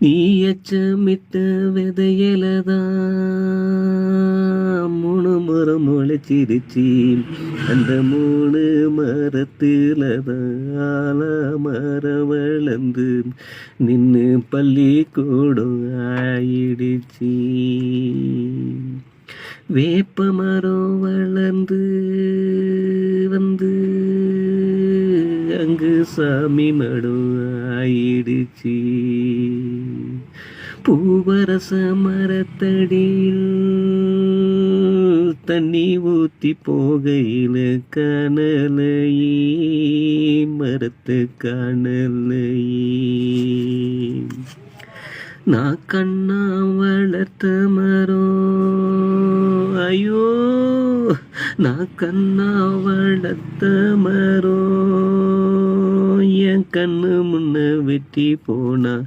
நீ எச்சமிட்ட விதையிலதான் மூணு மரம் முளைச்சிருச்சி அந்த மூணு மரத்துல தான் மரம் வளர்ந்து நின்று பள்ளி கூடும் ஆயிடுச்சி வேப்ப மரம் வளர்ந்து வந்து அங்கு சாமி மடம் ஆயிடுச்சு பூவரச மரத்தடியில் தண்ணி ஊத்தி போகையில் கனலையே மரத்து கனலையே. நான் கண்ணா வளர்த்த மரம் ஐயோ நான் கண்ணா வளர்த்த மரம். என் கண்ணு முன்ன வெட்டி போனா